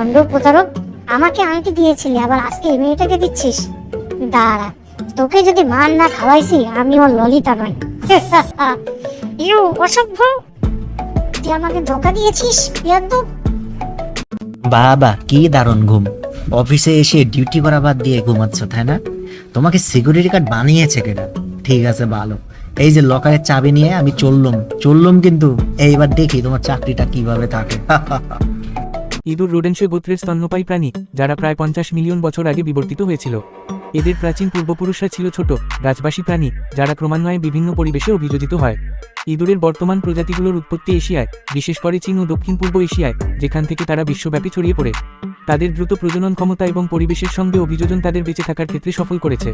ভণ্ড প্রতারক আমাকে আংটি দিয়েছিলি, আবার আজকে এই মেয়েটাকে দিচ্ছিস? দাঁড়া, তোকে যদি মান না খাওয়াইছি, আমি ওর ললিতা নই। ইউ অসভ্য! তুই আমাকে ধোকা দিয়েছিস বিয়াদ্দব বাবা, কি দারুণ ঘুম। অফিসে এসে ডিউটি করা বাদ দিয়ে ঘুমাচ্ছ, তাই না? তোমাকে সিকিউরিটি কার্ড বানিয়েছে কেনা ঠিক আছে, ভালো। এই যে লকারের চাবি নিয়ে আমি চললুম চললুম কিন্তু এইবার দেখি তোমার চাকরিটা কীভাবে থাকে। ইঁদুর রোডেন্সে গোত্রের স্তন্যপায়ী প্রাণী, যারা প্রায় পঞ্চাশ মিলিয়ন বছর আগে বিবর্তিত হয়েছিল। এদের প্রাচীন পূর্বপুরুষরা ছিল ছোট, গাছবাসী প্রাণী, যারা ক্রমান্বয়ে বিভিন্ন পরিবেশে অভিযোজিত হয়। ইঁদুরের বর্তমান প্রজাতিগুলোর উৎপত্তি এশিয়ায়, বিশেষ করে চীন ও দক্ষিণ পূর্ব এশিয়ায়, যেখান থেকে তারা বিশ্বব্যাপী ছড়িয়ে পড়ে। তাদের দ্রুত প্রজনন ক্ষমতা এবং পরিবেশের সঙ্গে অভিযোজন তাদের বেঁচে থাকার ক্ষেত্রে সফল করেছে।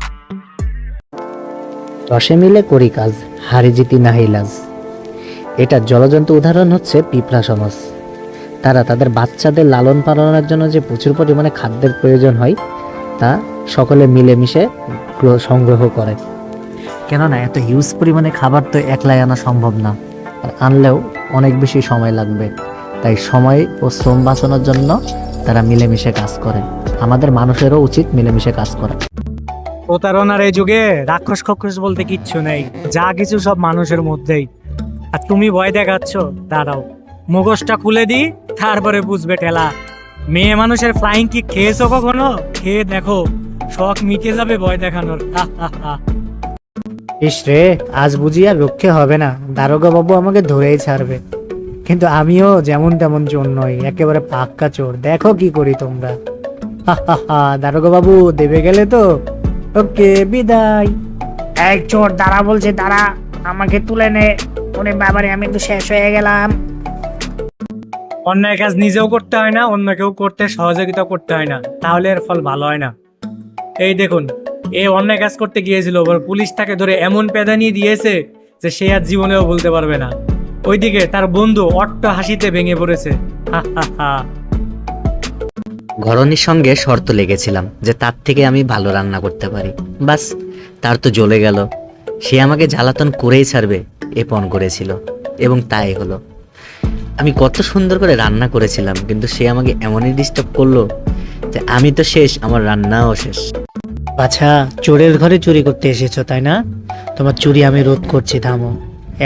দশে মিলে করি কাজ, হারি জিতি নাহি লাজ। এটা জলজন্ত উদাহরণ হচ্ছে পিঁপড়া সমাজ। তারা তাদের বাচ্চাদের লালন পালনের জন্য যে প্রচুর পরিমাণে খাদ্যের প্রয়োজন হয়, তা সকলে মিলেমিশে সংগ্রহ করে। কেননা এত হিউজ পরিমাণে খাবার তো একলাই আনা সম্ভব না। আর আনলেও অনেক বেশি সময় লাগবে। তাই সময় ও শ্রম বাঁচানোর জন্য তারা মিলেমিশে কাজ করে। আমাদের মানুষেরও উচিত মিলেমিশে কাজ করা। প্রতারণার এই যুগে রাক্ষস খক্ষস বলতে কিচ্ছু নেই। যা কিছু সব মানুষের মধ্যেই। আর তুমি ভয় দেখাচ্ছ, দাঁড়াও। মুখোশটা খুলে দি তারপরে বুঝবে ঠেলা মেয়ে মানুষের ফ্লাইং কি খেয়েছো কখনো? খেয়ে দেখো শখ মিটে যাবে ভয় দেখানোর। ইস রে আজ বুঝি আর রক্ষে হবে না। দারোগা বাবু আমাকে ধরেই ছাড়বে। কিন্তু আমিও যেমন তেমন চোর নই একেবারে পাক্কা চোর। দেখো কি করি তোমরা। দারোগা বাবু দেবে গেলে তো? ওকে বিদায়। এক চোর দাঁড়া বলছে দাঁড়া। আমাকে তুলে নে। ওরে বাবারে আমি তো শেষ হয়ে গেলাম। অন্যায় কাজ নিজেও করতে হয় না অন্য কেউ করতে, সহযোগিতা করতে হয় না। তাহলে এর ফল ভালো হয় না। এই দেখুন, এ অন্যায় কাজ করতে গিয়েছিল পুলিশ তাকে ধরে এমন পেদানি দিয়েছে যে সে আর জীবনেও বলতে পারবে না। ওইদিকে তার বন্ধু অট্ট হাসিতে ভেঙে পড়েছে। ঘরনির সঙ্গে শর্ত লেগেছিলাম যে তার থেকে আমি ভালো রান্না করতে পারি। বাস, তার তো জ্বলে গেল। সে আমাকে জ্বালাতন করেই ছাড়বে, এ পণ করেছিল। এবং তাই হলো। আমি কত সুন্দর করে রান্না করেছিলাম কিন্তু সে আমাকে এমনই ডিস্টার্ব করল যে আমি তো শেষ আমার রান্নাও শেষ। আচ্ছা চোরের ঘরে চুরি করতে এসেছ তাই না? তোমার চুরি আমি রোধ করছি থামো।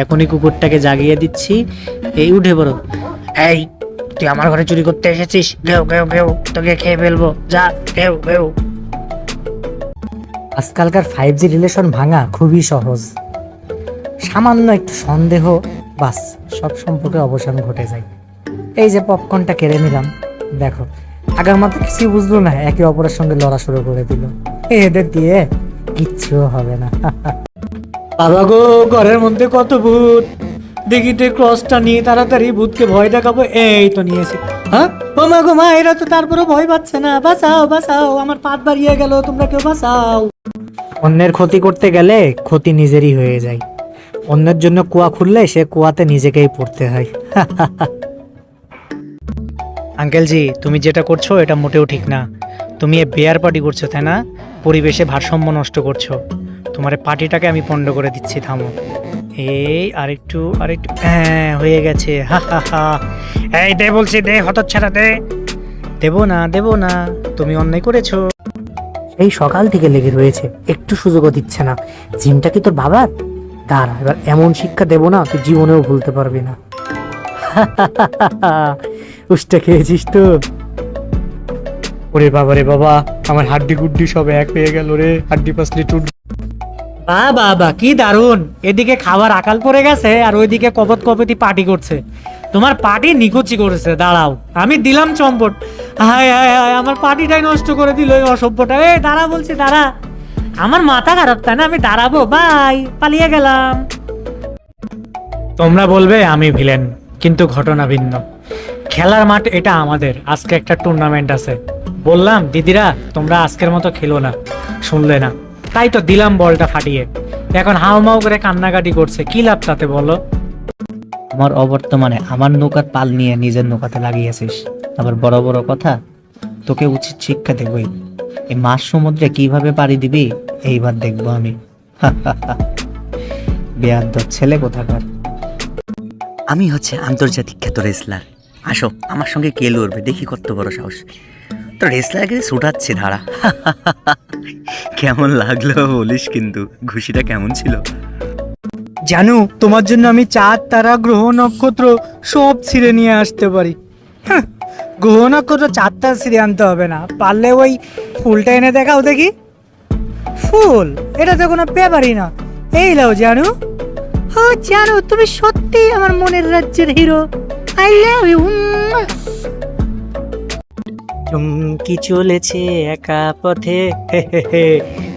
এখনই কুকুরটাকে জাগিয়ে দিচ্ছি। এই উঠে পড়ো। এই তুই আমার ঘরে চুরি করতে এসেছিস? ঘেউ ঘেউ ঘেউ তোকে খেয়ে ফেলব। যা ঘেউ ঘেউ। আজকালকার ফাইভ জি রিলেশন ভাঙা খুবই সহজ। সামান্য একটু সন্দেহ বাস, সব সম্পর্কে অবসান ঘটে যায়। এই যে পপকর্নটা কেড়ে নিলাম, দেখো, আগার মাথা কিছুই বুঝলো না, একে অপরের সঙ্গে লড়া শুরু করে দিল। এদের দিয়ে কিচ্ছু হবে না। বাবা গো, ঘরের মধ্যে কত ভূত। দেখি দেখিতে ক্রসটা নিয়ে তাড়াতাড়ি ভূতকে ভয় দেখাবো, এই তো নিয়েছি। হ্যাঁ? ও গো মা, এরা তো তারপরে ভয় পাচ্ছে না। বাঁচাও বাঁচাও, আমার পাত বাড়িয়ে গেল, তোমরা কেউ বাঁচাও। অন্যের ক্ষতি করতে গেলে ক্ষতি নিজেরই হয়ে যায়। অন্যের জন্য কুয়া খুললে সে কুয়াতে নিজেকেই পড়তে হয়। আঙ্কেল জি তুমি যেটা করছ এটা মোটেও ঠিক না। তুমি এ বেয়ার পার্টি করছ তাই না? পরিবেশে ভারসাম্য নষ্ট করছ। তোমার পার্টিটাকে আমি পণ্ড করে দিচ্ছি থামো। এই আরেকটু আরেকটু হ্যাঁ হয়ে গেছে। হা হা হা। এই দে বলছি দে হতচ্ছাড়া দে। দেবো না দেবো না। তুমি অন্যায় করেছ। এই সকাল থেকে লেগে রয়েছে। একটু সুযোগও দিচ্ছে না। জিমটা কি তোর বাবার? দাঁড়া, এবার এমন শিক্ষা দেবো না, তুই জীবনেও ভুলতে পারবি না। উষ্টা খেয়েছিস তো? ওরে বাবা রে বাবা, আমার হাড্ডি গুড্ডি সব এক হয়ে গেল রে, হাড্ডি পাসলি টুট। বা বাবা কি দারুণ এদিকে খাবার আকাল পড়ে গেছে, আর ওইদিকে কপত কপতি পার্টি করছে। তোমার পার্টি নিকুচি করেছে, দাঁড়াও, আমি দিলাম চম্পট। হায় হায় হায়, আমার পার্টিটাই নষ্ট করে দিল ওই অসভ্যটা। এ, দাঁড়া বলছি, দাঁড়া। আমার মাথা খারাপ তাই না? আমি দাঁড়াবো। বাই পালিয়ে গেলাম। তোমরা বলবে আমি ভিলেন কিন্তু ঘটনা ভিন্ন। খেলার মাঠ এটা আমাদের আজকে একটা টুর্নামেন্ট আছে। বললাম দিদিরা তোমরা আজকের মতো খেলো না শুনলে না। তাই তো দিলাম বলটা ফাটিয়ে। এখন হাউ মাউ করে কান্নাকাটি করছে কি লাভ তাতে বলো? আমার অবর্তমানে আমার নৌকার পাল নিয়ে নিজের নৌকাতে লাগিয়েছিস। আবার বড় বড় কথা তোকে উচিত শিক্ষা দেবই। এই মাছ সমুদ্রে কীভাবে পাড়ি দিবি? এইবার দেখব আমি। বেয়াদ্দ ছেলে কোথাকার? আমি হচ্ছে আন্তর্জাতিক খ্যাত রেসলার আসো আমার সঙ্গে কে লড়বে দেখি কত বড় সাহস। তো রেসলারকে ছুটাচ্ছে ধারা কেমন লাগল বলিস কিন্তু ঘুষিটা কেমন ছিল? জানু তোমার জন্য আমি চাঁদ তারা গ্রহ নক্ষত্র সব ছিঁড়ে নিয়ে আসতে পারি। হ্যাঁ, গ্রহ নক্ষত্র চারটা ছিঁড়ে আনতে হবে না। পারলে ওই ফুলটা এনে দেখাও দেখি। ফুল এটা তো কোনো ব্যাপারই না। এই লাও জানু। ও জানু তুমি সত্যি আমার মনের রাজ্যের হিরো। আই লাভ চুমকি চলেছে একা পথে।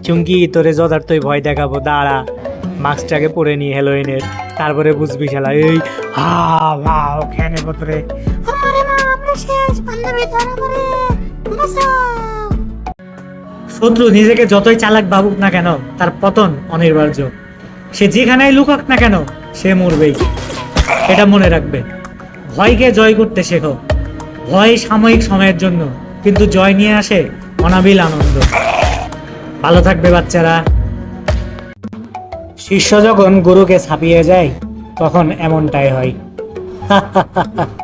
চুমকি তোরে যথার্থই ভয় দেখাবো দাঁড়া। মাস্কটাকে পরে নি হেলোইনের তারপরে বুঝবি শালা এই হা হা খেয়ে শত্রু নিজেকে যতই চালাক ভাবুক না কেন, তার পতন অনিবার্য। সে যেখানেই লুকাক না কেন, সে মরবেই। এটা মনে রাখবে। ভয়কে জয় করতে শেখো। ভয় সাময়িক সময়ের জন্য, কিন্তু জয় নিয়ে আসে অনাবিল আনন্দ। ভালো থাকবে বাচ্চারা। শিষ্য যখন গুরুকে ছাপিয়ে যায়, তখন এমনটাই হয়।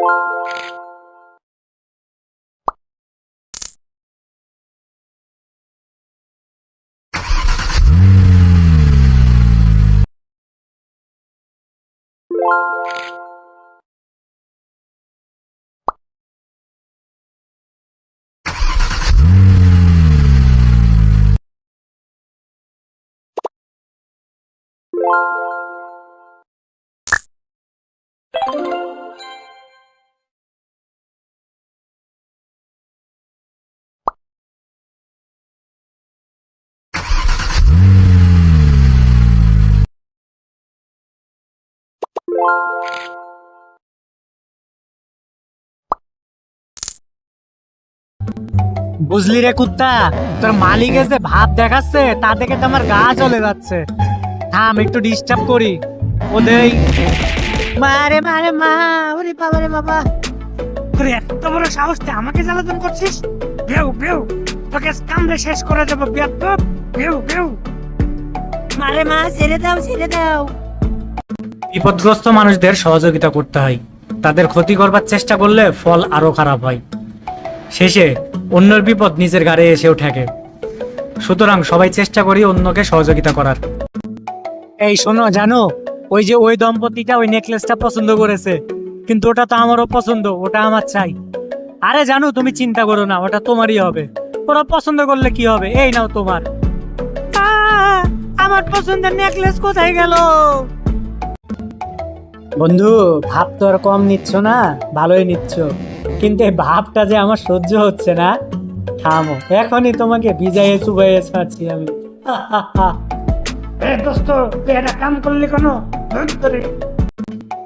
Thank you. বুঝলি রে কুত্তা? তোর মালিক এসে ভাব দেখাচ্ছে, তা দেখে তো আমার গা চলে যাচ্ছে। থাম, একটু ডিস্টার্ব করি। ওদের মারে মারে মা ওরে বাবা রে বাবা। তোর এত বড় সাহস, তুই আমাকে জ্বালাতন করছিস? বেউ বেউ, তোকে কামড়ে শেষ করে দেবো, বেয়াদব। বেউ বেউ। মারে মা, ছেড়ে দাও ছেড়ে দাও। বিপদগ্রস্ত মানুষদের সহযোগিতা করতে হয়। তাদের ক্ষতি করবার চেষ্টা করলে ফল আরও খারাপ হয়। শেষে অন্যের বিপদ নিজের গাড়ে এসেও ঠেকে সুতরাং সবাই চেষ্টা করি অন্যকে সহযোগিতা করার। এই শোনো জানো ওই যে ওই দম্পতিটা ওই নেকলেসটা পছন্দ করেছে। কিন্তু ওটা তো আমারও পছন্দ ওটা আমার চাই। আরে জানো তুমি চিন্তা করো না ওটা তোমারই হবে। ওরা পছন্দ করলে কি হবে? এই নাও তোমার। আমার পছন্দের নেকলেস কোথায় গেল? বন্ধু ভাব তো আর কম নিচ্ছ না ভালোই নিচ্ছ। কিন্তু এই ভাবটা যে আমার সহ্য হচ্ছে না থামো এখনই তোমাকে বিজাইয়ে চুবাইয়ে ছাড়ছি আমি। কাম করলি কোনো?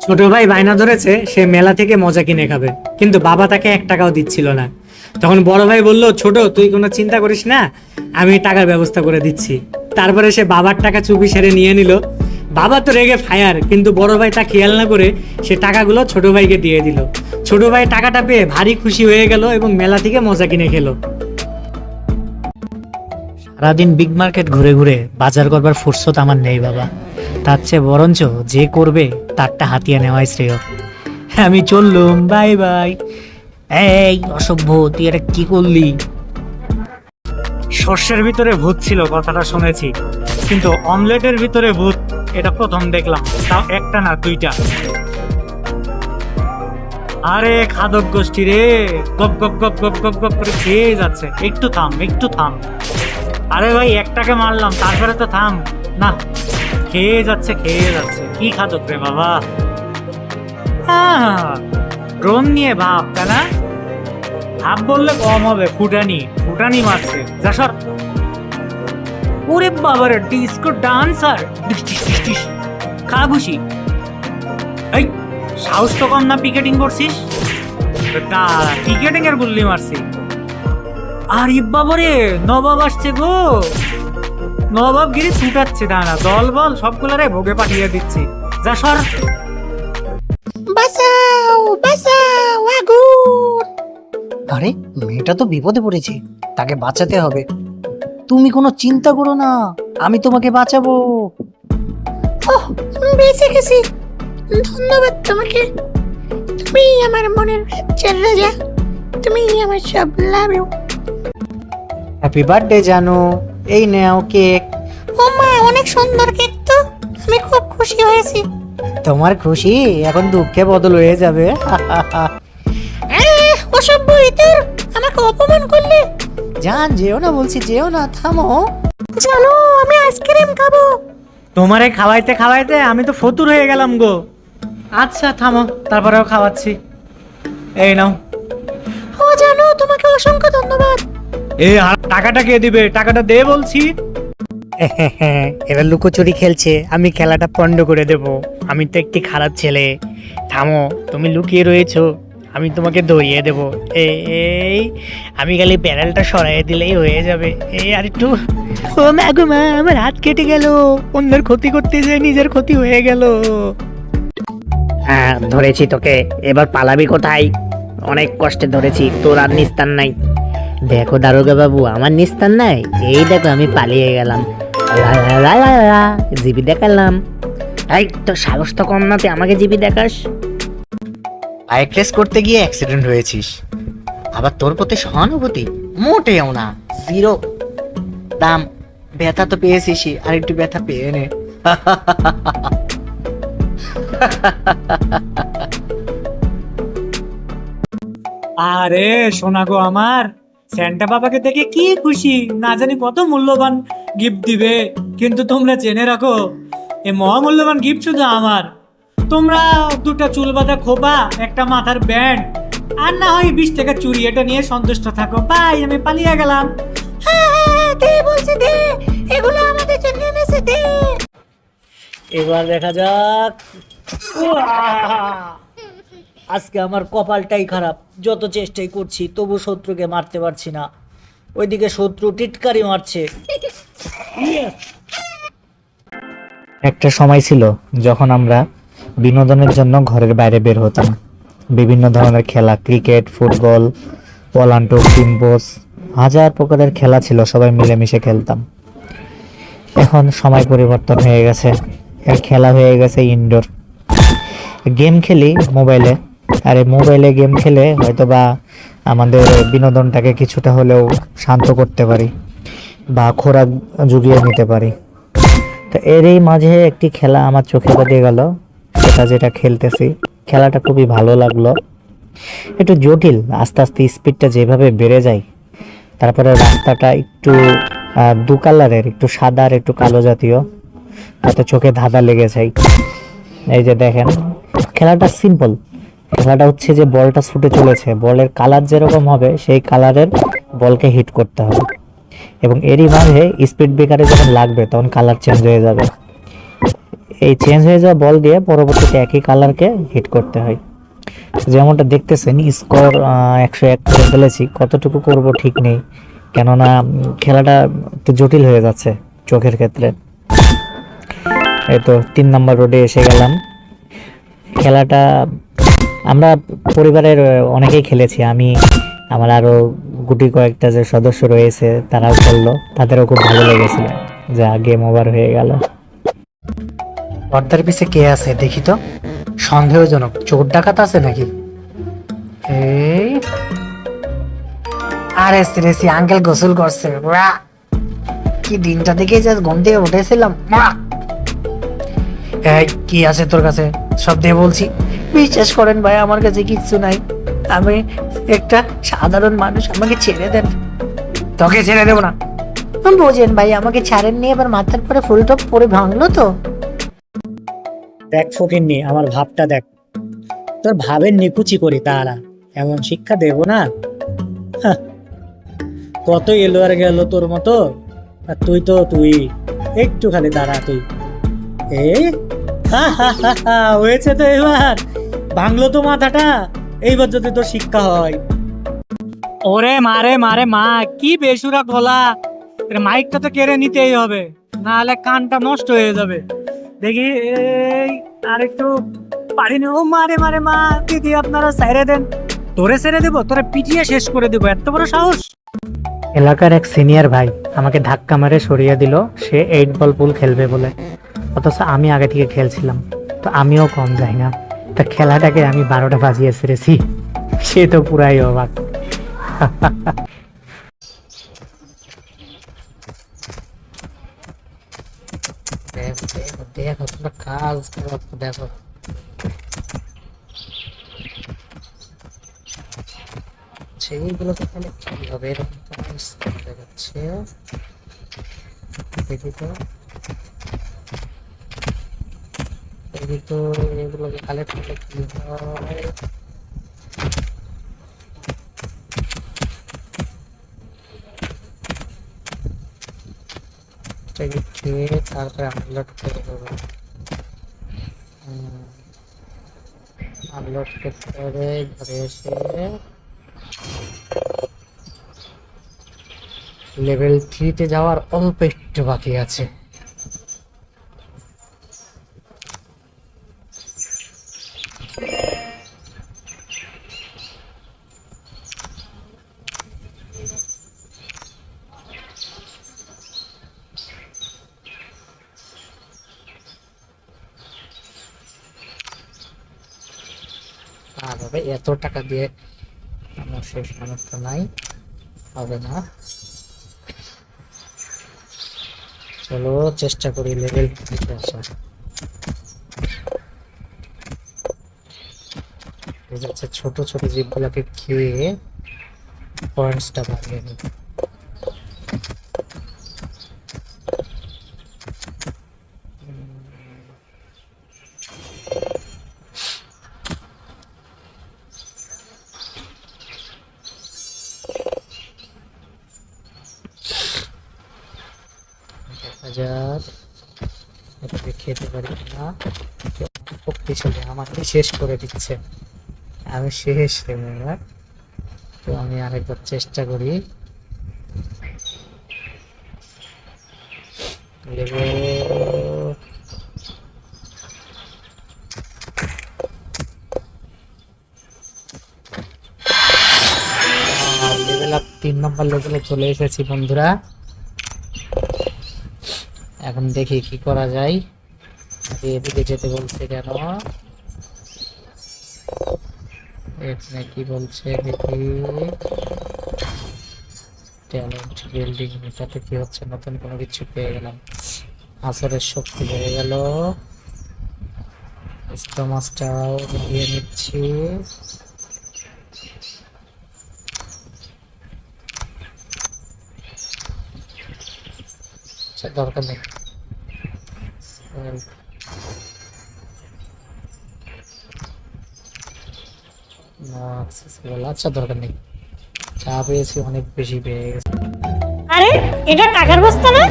ছোট ভাই বায়না ধরেছে সে মেলা থেকে মজা কিনে খাবে কিন্তু বাবা তাকে এক টাকাও দিচ্ছিল না। তখন বড় ভাই বলল ছোট তুই কোনো চিন্তা করিস না আমি টাকার ব্যবস্থা করে দিচ্ছি। তারপরে সে বাবার টাকা চুপি সেরে নিয়ে নিল বাবা তো রেগে ফায়ার, কিন্তু বড় ভাই তা খেয়াল না করে সে টাকাগুলো ছোট ভাইকে দিয়ে দিল। ছোট ভাই টাকাটা পেয়ে ভারী খুশি হয়ে গেল এবং মেলা থেকে মজা কিনে খেলো। সারাদিন বিগ মার্কেট ঘুরে ঘুরে বাজার করবার ফুরসত আমার নেই বাবা। তার চেয়ে বরঞ্চ যে করবে তারটা হাতিয়ে নেওয়াই শ্রেয়। হ্যাঁ আমি চললুম, বাই বাই। এই অসভ্য, তুই এটা কি করলি? শস্যের ভিতরে ভূত ছিল, কথাটা শুনেছি। কিন্তু অমলেটের ভিতরে ভূত এটা প্রথম দেখলাম, তাও একটা না দুইটা। আরে খাদক গোষ্ঠী রে, গপ গপ গপ গপ গপ গপ করে খেয়ে যাচ্ছে। একটু থাম একটু থাম। আরে ভাই, একটাকে মারলাম, তারপরে তো থাম। না, খেয়ে যাচ্ছে খেয়ে যাচ্ছে। কি খাদক রে বাবা। ড্রোন নিয়ে ভাব, তাই না? ভাব বললে কম হবে, ফুটানি ফুটানি মারছে। যা সর। ওরে বাবারে ডিস্কো ডান্সার। খা খুশি এই সাহস তো কম না পিকেটিং করছিস? পিকেটিং এর গুল্লি মারছি। আরে বাবারে নবাব আসছে গো। নবাব গিরি ছুটাচ্ছে দাঁড়া দল বল সবগুলারে ভোগে পাঠিয়ে দিচ্ছি। যা সর। আরে মেয়েটা তো বিপদে পড়েছে তাকে বাঁচাতে হবে। তুমি কোনো চিন্তা করো না আমি তোমাকে বাঁচাবো। বেঁচে গেছি। ধন্যবাদ তোমাকে। তুমি আমার মনের রাজ্যের রাজা। তুমি আমার সব লাভ। হ্যাপি বার্থডে জানো। এই নেও কেক। ও মা অনেক সুন্দর কেক তো। আমি খুব খুশি হয়েছি। তোমার খুশি? এখন দুঃখে বদল হয়ে যাবে। অসভ্য ইতর আমাকে অপমান করলে? জান যেও না বলছি যেও না থামো। জানো আমি আইসক্রিম খাব। তোমারে খাওয়াইতে খাওয়াইতে আমি তো ফতুর হয়ে গেলাম গো। আচ্ছা থামো তারপরেও খাওয়াচ্ছি। এই নাও। ও জানো তোমাকে অসংখ্য ধন্যবাদ। এই আর টাকাটা কে দিবে? টাকাটা দে বলছি। এরা লুকোচুরি খেলছে আমি খেলাটা পণ্ড করে দেব। আমি তো একটি খারাপ ছেলে। থামো তুমি লুকিয়ে রয়েছো। আমি তোমাকে ধরিয়ে দেব। এই আমি খালি প্যানেলটা সরাইয়ে দিলেই হয়ে যাবে। এই, আর একটু। ও মা গো মা, আমার হাত কেটে গেল। অন্যের ক্ষতি করতে যেয়ে নিজের ক্ষতি হয়ে গেল। হ্যাঁ ধরেছি তোকে। এবার পালাবি কোথায়? অনেক কষ্টে ধরেছি, তোর আর নিস্তার নাই। দেখো দারোগা বাবু, আমার নিস্তার নাই। এই দেখো, আমি পালিয়ে গেলাম। জিবি দেখালাম। এই তো সাহস তো কম না, তুই আমাকে জিবি দেখাস। বাইক রেস করতে গিয়ে অ্যাক্সিডেন্ট হয়েছিস। আবার তোর প্রতি সহানুভূতি মোটেও না জিরো দাম, ব্যথা তো পেয়েছিসই আর একটু ব্যথা পেয়ে নে। আরে, সোনা গো আমার, স্যান্টা বাবাকে দেখে কি খুশি, না জানি কত মূল্যবান গিফট দিবে, কিন্তু তোমরা জেনে রাখো, এ মহামূল্যবান গিফট শুধু আমার। তোমরা দুটা চুল বাঁধা খোপা একটা মাথার ব্যান্ড, আর না হয় বিশ টাকা চুরি, এটা নিয়ে সন্তুষ্ট থাকো। বাই, আমি পালিয়ে গেলাম। এগুলো আমাদের জন্য এনেছে, দে। এবার দেখা যাক। আজকে আমার কপালটাই খারাপ। যত চেষ্টাই করছি, তবু শত্রুকে মারতে পারছি না। ওইদিকে শত্রু টিটকারি মারছে। একটা সময় ছিল যখন আমরা বিনোদনের জন্য ঘরের বাইরে বের হতাম। বিভিন্ন ধরনের খেলা, ক্রিকেট, ফুটবল পলান্টো টিম্বোস হাজার প্রকারের খেলা ছিল, সবাই মিলেমিশে খেলতাম। এখন সময় পরিবর্তন হয়ে গেছে। এর খেলা হয়ে গেছে ইনডোর গেম খেলি মোবাইলে। আর এই মোবাইলে গেম খেলে হয়তো বা আমাদের বিনোদনটাকে কিছুটা হলেও শান্ত করতে পারি বা খোরাক জুগিয়ে নিতে পারি। তো এরই মাঝে একটি খেলা আমার চোখে বাঁধিয়ে গেল। সেটা যেটা খেলতেছি, খেলাটা খুবই ভালো লাগল। একটু জটিল, আস্তে আস্তে স্পিডটা যেভাবে বেড়ে যায়, তারপরে রাস্তাটা একটু দু কালারের, একটু সাদা আর একটু কালো জাতীয়, তাতে চোখে ধাঁধা লেগে যায়। এই যে দেখেন, খেলাটা সিম্পল খেলাটা হচ্ছে যে বলটা ছুটে চলেছে, বলের কালার যেরকম হবে, সেই কালারের বলকে হিট করতে হবে। এবং এরই মাঝে স্পিড ব্রেকারে যখন লাগবে, তখন কালার চেঞ্জ হয়ে যাবে। এই চেঞ্জ হয়ে যাওয়া বল দিয়ে পরবর্তীতে একই কালারকে হিট করতে হয়। যেমনটা দেখতেছেন স্কোর একশো এক করে ফেলেছি, কতটুকু করব ঠিক নেই। কেননা খেলাটা একটু জটিল হয়ে যাচ্ছে চোখের ক্ষেত্রে। এই তো তিন নম্বর রোডে এসে গেলাম। খেলাটা আমরা পরিবারের অনেকেই খেলেছি। আমি, আমার আরও গুটি কয়েকটা যে সদস্য রয়েছে, তারাও খেললো। তাদেরও খুব ভালো লেগেছিল। যা গেম ওভার হয়ে গেল। পর্দার পিছে কে আছে দেখি তো? সন্দেহজনক, চোর ডাকাত আছে নাকি? এই। আরে সিরেসি আঙ্কেল গোসল করছে। কি দিনটা দেখে যা ঘুম থেকে উঠেছিলাম। কি আছে তোর কাছে? সব দিয়ে বলছি, বিশ্বাস করেন ভাই, আমার কাছে কিচ্ছু নাই। আমি একটা সাধারণ মানুষ, আমাকে ছেড়ে দেন। তোকে ছেড়ে দেবো না। বোঝেন ভাই, আমাকে ছাড়েন নিয়ে এবার মাথার পরে ফুল টপ পরে ভাঙলো তো। দেখ ফকিন্নি, আমার ভাবটা দেখ। তোর ভাবের নিকুচি করি তারা, এমন শিক্ষা দেব না। কত এলো আর গেল তোর মতো, আর তুই তো, তুই একটু খালি দাঁড়া তুই। হয়েছে তো এবার। ভাঙলো তো মাথাটা, এইবার যদি তোর শিক্ষা হয়। ওরে মারে মারে মা, কি বেসুরা গলা। মাইকটা তো কেড়ে নিতেই হবে না হলে কানটা নষ্ট হয়ে যাবে। দেখি এই আরেকটু পারিনি ও মারে মারে মা দিদি আপনারা ছেড়ে দেন। তোরে ছেড়ে দেবো তোরে পিটিয়ে শেষ করে দেবো। এত বড় সাহস। এলাকার এক সিনিয়র ভাই আমাকে ধাক্কা মেরে সরিয়ে দিল সে এইট বল পুল খেলবে বলে। অথচ আমি আগে থেকে খেলছিলাম তো আমিও কম যাই না। তা খেলাটাকে আমি বারোটা বাজিয়ে সেরেছি সে তো পুরাই অবাক। দেখো তোমরা কাজ করো দেখো সেইগুলোকে তাহলে কি হবে এরকম তো দেখাচ্ছে দেখি তো দেখি তো এগুলোকে কালেক্ট করলে কি হয় এটাকে খেয়ে তারপরে আপলোড করে দেবো। আপলোড করতে হবে, ঘরে এসে লেভেল থ্রিতে যাওয়ার অল্প একটু বাকি আছে আর হবে এত টাকা দিয়ে আমার শেষ সামর্থ্য নাই, হবে না। চলো, চেষ্টা করি লেভেল থেকে আসার। ছোট ছোট জীবগুলোকে খেয়ে পয়েন্টসটা বাড়িয়ে নিই দেখা যাক এটাকে খেতে পারি না শক্তিশালী আমাকে শেষ করে দিচ্ছে। আমি শেষ তো আমি আরেকবার চেষ্টা করি। তিন নম্বর লেভেলে চলে এসেছি বন্ধুরা। এখন দেখি কি করা যায়। এদিকে যেতে বলছে কেন? এখানে কি বলছে দেখি ট্যালেন্ট বিল্ডিং এটাতে কি হচ্ছে? নতুন কোনো কিছু পেয়ে গেলাম। আসরের শক্তি বেড়ে গেল। স্টোমাসটাও দিয়ে নিচ্ছি। আচ্ছা, দরকার নেই। Accessible দরকার নেই। চা পেয়েছি অনেক বেশি পেয়ে গেছে। আরে এটা টাকার বস্তা না?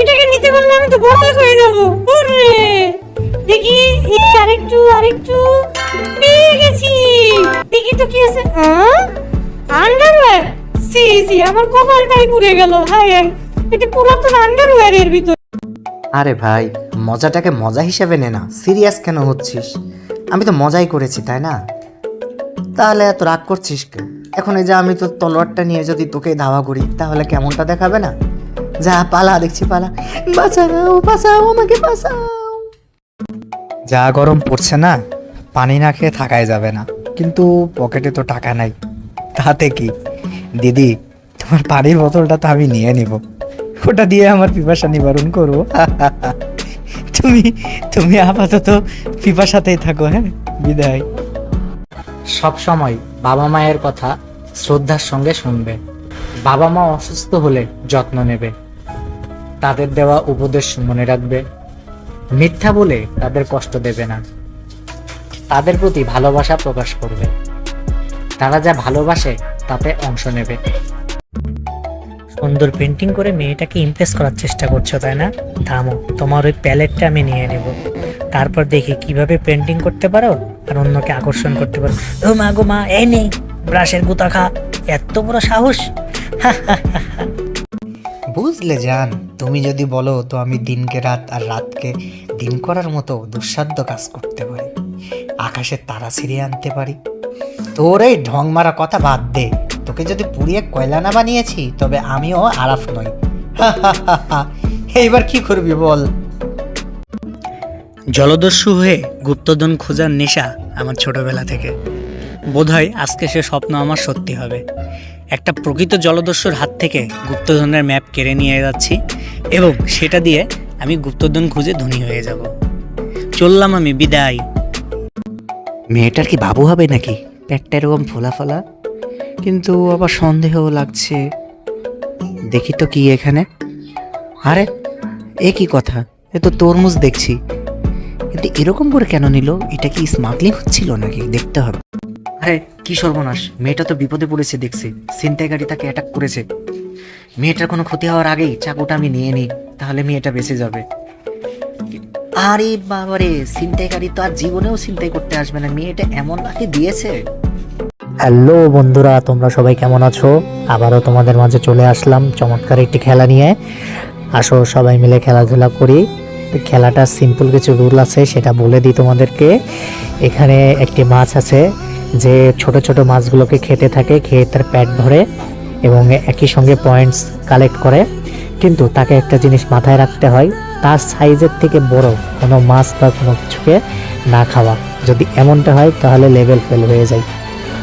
এটাকে নিতে পারলে আমি তো বড় হয়ে যাব। ওরে দেখি আরেকটু আরেকটু। পেয়ে গেছি। দেখি তো কি আছে। আন্ডারওয়্যার সি সি আমার কপালটাই পুড়ে গেল। হাই হাই এটা পুরাতন আন্ডারওয়্যার এর ভিতর। আরে ভাই মজাটাকে মজা হিসেবে নে না। সিরিয়াস কেন হচ্ছিস? আমি তো মজাই করেছি তাই না? তাহলে এত রাগ করছিস কেন? এখন এই যে আমি তোর তলোয়ারটা নিয়ে যদি তোকে ধাওয়া করি, তাহলে কেমনটা দেখাবে না? যা, পালা, দেখছি, পালা। বাঁচাও বাঁচাও, আমাকে বাঁচাও। যা গরম পড়ছে না, পানি না খেয়ে থাকাই যাবে না। কিন্তু পকেটে তো টাকা নাই। তাতে কি? দিদি, তোমার পানির বোতলটা তো আমি নিয়ে নিব। ওটা দিয়ে আমার পিপাসা নিবারণ করব তুমি তুমি আপাতত পিপাসাতেই থাকো হ্যাঁ? বিদায়। সব সময় বাবা মায়ের কথা শ্রদ্ধার সঙ্গে শুনবে। বাবা মা অসুস্থ হলে যত্ন নেবে। তাদের দেওয়া উপদেশ মনে রাখবে। মিথ্যা বলে তাদের কষ্ট দেবে না। তাদের প্রতি ভালোবাসা প্রকাশ করবে। তারা যা ভালোবাসে তাতে অংশ নেবে। সুন্দর পেন্টিং করে মেয়েটাকে ইমপ্রেস করার চেষ্টা করছ, তাই না? থামো, তোমার ওই প্যালেটটা আমি নিয়ে নেব। তারপর দেখি কীভাবে পেন্টিং করতে পারো আর অন্যকে আকর্ষণ করতে পারো। ও মা গো মা, এই নেই ব্রাশের গুতা খা, এত বড় সাহস। বুঝলে জান, তুমি যদি বলো তো আমি দিনকে রাত আর রাতকে দিন করার মতো দুঃসাধ্য কাজ করতে পারি। আকাশের তারা ছিঁড়ে আনতে পারি। তোর এই ঢং মারা কথা বাদ দে। তোকে যদি পুড়িয়ে কয়লা না বানিয়েছি তবে আমিও আরাফ নই। এইবার কি করবি বল? জলদস্যু হয়ে গুপ্তধন খোঁজার নেশা আমার ছোটবেলা থেকে। বোধহয় আজকে সে স্বপ্ন আমার সত্যি হবে। একটা প্রকৃত জলদস্যুর হাত থেকে গুপ্তধনের ম্যাপ কেড়ে নিয়ে যাচ্ছি এবং সেটা দিয়ে আমি গুপ্তধন খুঁজে ধনী হয়ে যাব। চললাম আমি বিদায়। মেয়েটার কি বাবু হবে নাকি? পেটটা এরকম ফোলা ফোলা? কিন্তু আবার সন্দেহও লাগছে। দেখি তো কি এখানে। আরে, এ কি কথা? এ তো তরমুজ দেখছি। কিন্তু এরকম করে কেন নিল? এটা কি স্মাগলিং হচ্ছিল নাকি? দেখতে হবে। আরে, কি সর্বনাশ। মেয়েটা তো বিপদে পড়েছে, দেখছি। গাড়ি তাকে অ্যাটাক করেছে। মেয়েটার কোনো ক্ষতি হওয়ার আগেই চাকুটা আমি নিয়ে নিই, তাহলে মেয়েটা বেঁচে যাবে। আরে বাবারে ছিনতাইকারী তো আর জীবনেও ছিনতাই করতে আসবে না। মেয়েটা এমন লাঠি দিয়েছে। হ্যালো বন্ধুরা, তোমরা সবাই কেমন আছো? আবারও তোমাদের মাঝে চলে আসলাম চমৎকার একটি খেলা নিয়ে। আসো সবাই মিলে খেলাধুলা করি। খেলাটা সিম্পল কিছু রুল আছে, সেটা বলে দিই তোমাদেরকে। এখানে একটি মাছ আছে, যে ছোট ছোট মাছগুলোকে খেতে থাকে, খেয়ে তার পেট ভরে এবং একই সঙ্গে পয়েন্টস কালেক্ট করে। কিন্তু তাকে একটা জিনিস মাথায় রাখতে হয়, তার সাইজের থেকে বড় কোনো মাছ বা কোনো কিছুকে না খাওয়া। যদি এমনটা হয়, তাহলে লেভেল ফেল হয়ে যায়।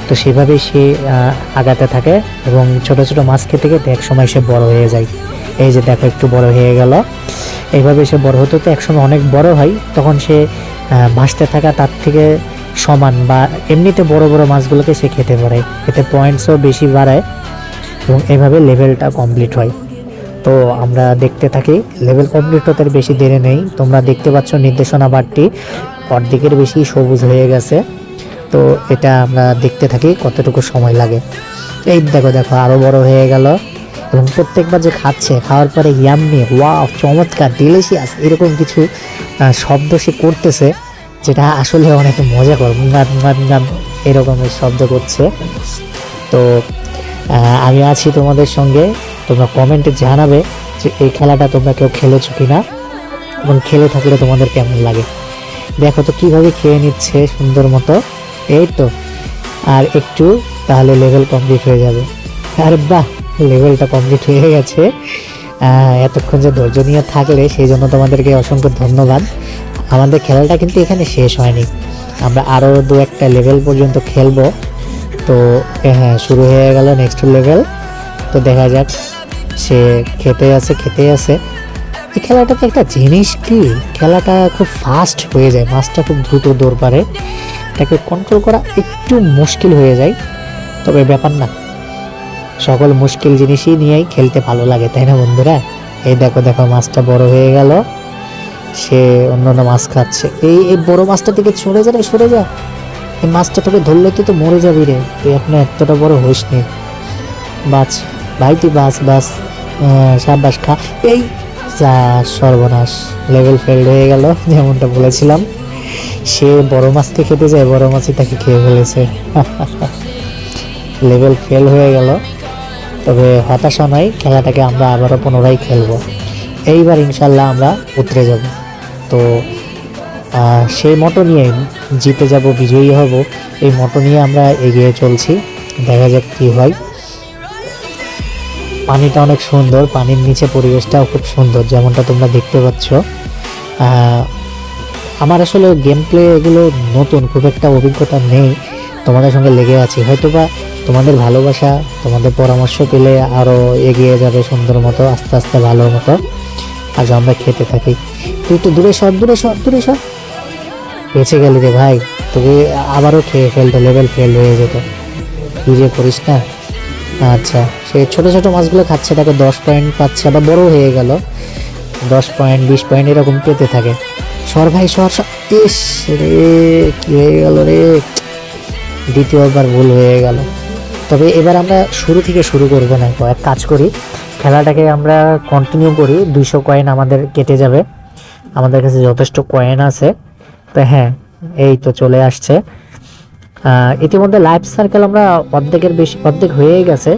তো সেভাবেই সে আগাতে থাকে এবং ছোট ছোট মাছ খেতে খেতে এক সময় সে বড় হয়ে যায়। এই যে দেখো, একটু বড় হয়ে গেল। এইভাবে সে বড় হতে হতে একসময় অনেক বড় হয়। তখন সে ভাসতে থাকা তার থেকে সমান বা এমনিতে বড় বড় মাছগুলোকে সে খেতে পারে। এতে পয়েন্টসও বেশি বাড়ায় এবং এভাবে লেভেলটা কমপ্লিট হয়। তো আমরা দেখতে থাকি লেভেল কমপ্লিট হতে বেশি দেরি নেই। তোমরা দেখতে পাচ্ছ নির্দেশনা বারটি অর্ধেকের বেশি সবুজ হয়ে গেছে। তো এটা আমরা দেখতে থাকি কতটুকু সময় লাগে। এই দেখো দেখো, আরও বড় হয়ে গেল। এবং প্রত্যেকবার যে খাচ্ছে, খাওয়ার পরে ইয়াম্মি ওয়া চমৎকার ডিলিশিয়াস এরকম কিছু শব্দ সে করতেছে, যেটা আসলে অনেক মজা কর গান গান গান এরকমের শব্দ করছে। তো আমি আছি তোমাদের সঙ্গে। তোমরা কমেন্টে জানাবে যে এই খেলাটা তোমরা কেউ খেলেছো কি না এবং খেলে থাকলে তোমাদের কেমন লাগে। দেখো তো কীভাবে খেয়ে নিচ্ছে সুন্দর মতো। এই তো আর একটু, তাহলে লেভেল কমপ্লিট হয়ে যাবে। আর বাহ লেভেলটা কমপ্লিট হয়ে গেছে। এতক্ষণ যে ধৈর্য নিয়ে থাকলে, সেই জন্য তোমাদেরকে অসংখ্য ধন্যবাদ। আমাদের খেলাটা কিন্তু এখানে শেষ হয়নি। আমরা আরও দু একটা লেভেল পর্যন্ত খেলব। তো হ্যাঁ শুরু হয়ে গেল নেক্সট লেভেল তো দেখা যাক, সে খেতে আছে খেতে আছে। এই খেলাটাতে একটা জিনিস কি? খেলাটা খুব ফাস্ট হয়ে যায়, মাছটা খুব দ্রুত দৌড় পারে। এটাকে কন্ট্রোল করা একটু মুশকিল হয়ে যায়, তবে ব্যাপার না। সকল মুশকিল জিনিসই নিয়েই খেলতে ভালো লাগে, তাই না বন্ধুরা? এই দেখো দেখো, মাছটা বড় হয়ে গেল। সে অন্য অন্য মাছ খাচ্ছে। এই এই বড় মাছটা থেকে সরে যা সরে যা। এই মাছটা তোকে ধরলে তুই তো মরে যাবি রে। তুই এখনও এতটা বড় হইস নি। বাস ভাই, তুই বাস বাস সাবাস খা। এই, যা সর্বনাশ। লেভেল ফেল্ড হয়ে গেল, যেমনটা বলেছিলাম। সে বড় মাছকে খেতে যায়, বড় মাছই তাকে খেয়ে ফেলেছে। লেভেল ফেল হয়ে গেল। তবে হতাশা নয়, খেলাটাকে আমরা আবারও পুনরায় খেলব। এইবার ইনশাল্লাহ আমরা উতরে যাব। তো সেই মতো নিয়ে জিতে যাব, বিজয়ী হব, এই মতো নিয়ে আমরা এগিয়ে চলছি। দেখা যাক কী হয়। পানিটা অনেক সুন্দর, পানির নিচে পরিবেশটাও খুব সুন্দর, যেমনটা তোমরা দেখতে পাচ্ছ। আমার আসলে গেম প্লে এগুলো নতুন, খুব একটা অভিজ্ঞতা নেই। তোমাদের সঙ্গে লেগে আছি। হয়তোবা তোমাদের ভালোবাসা, তোমাদের পরামর্শ পেলে আরও এগিয়ে যাবে সুন্দর মতো, আস্তে আস্তে ভালো মতো। আজ আমরা খেতে থাকি। তুই একটু দূরে সর দূরে সর দূরে সর। বেঁচে গেলি রে ভাই। তোকে আবারও খেয়ে ফেলতো লেভেল ফেল হয়ে যেত। কি যে করিস না? আচ্ছা সে ছোটো ছোটো মাছগুলো খাচ্ছে, তাকে দশ পয়েন্ট পাচ্ছে, আবার বড় হয়ে গেল। দশ পয়েন্ট বিশ পয়েন্ট এরকম পেতে থাকে। সর ভাই সর সর ইস রে, কি হয়ে গেল রে? দ্বিতীয়বার ভুল হয়ে গেল। তবে এবার আমরা শুরু থেকে শুরু করব না এক কাজ করি। খেলাটাকে আমরা কন্টিনিউ করি। দুইশো কয়েন আমাদের কেটে যাবে। আমাদের কাছে যথেষ্ট কয়েন আছে। তো হ্যাঁ এই তো চলে আসছে। ইতিমধ্যে লাইফ সার্কেল আমরা অর্ধেকের বেশি অর্ধেক হয়েই গেছে।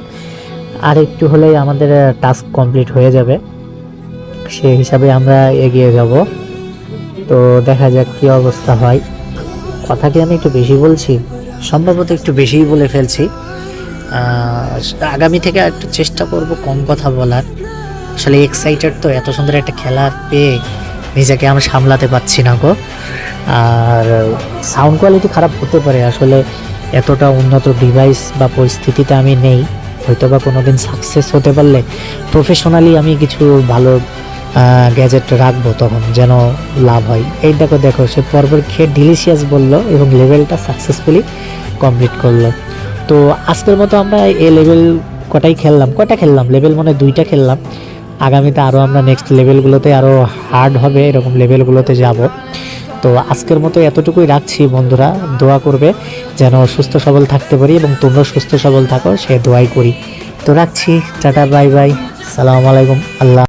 আর একটু হলেই আমাদের টাস্ক কমপ্লিট হয়ে যাবে। সেই হিসাবে আমরা এগিয়ে যাব। তো দেখা যাক কি অবস্থা হয়। কথা কি আমি একটু বেশি বলছি, সম্ভবত একটু বেশিই বলে ফেলছি। আগামী থেকে একটু চেষ্টা করব কম কথা বলার। আসলে এক্সাইটেড তো এত সুন্দর একটা খেলা পেয়ে নিজেকে আমি সামলাতে পারছি না গো। আর সাউন্ড কোয়ালিটি খারাপ হতে পারে, আসলে এতটা উন্নত ডিভাইস বা পরিস্থিতিতে আমি নেই। হয়তো বা কোনোদিন সাকসেস হতে পারলে প্রফেশনালি আমি কিছু ভালো গ্যাজেট রাখব তখন যেন লাভ হয়। এই দেখো দেখো, সে পর্বর খেয়ে ডিলিশিয়াস বলল এবং লেভেলটা সাকসেসফুলি কমপ্লিট করল। তো আজকের মতো আমরা এ লেভেল কটাই খেললাম? কটা খেললাম? লেভেল মানে দুইটা খেললাম। আগামীতে আরও আমরা নেক্সট লেভেলগুলোতে আরও হার্ড হবে, এরকম লেভেলগুলোতে যাব। তো আজকের মতো এতটুকুই রাখছি বন্ধুরা। দোয়া করবে যেন সুস্থ সবল থাকতে পারি এবং তোমরা সুস্থ সবল থাকো, সে দোয়াই করি। তো রাখছি। টাটা বাই বাই সালাম আলাইকুম। আল্লাহ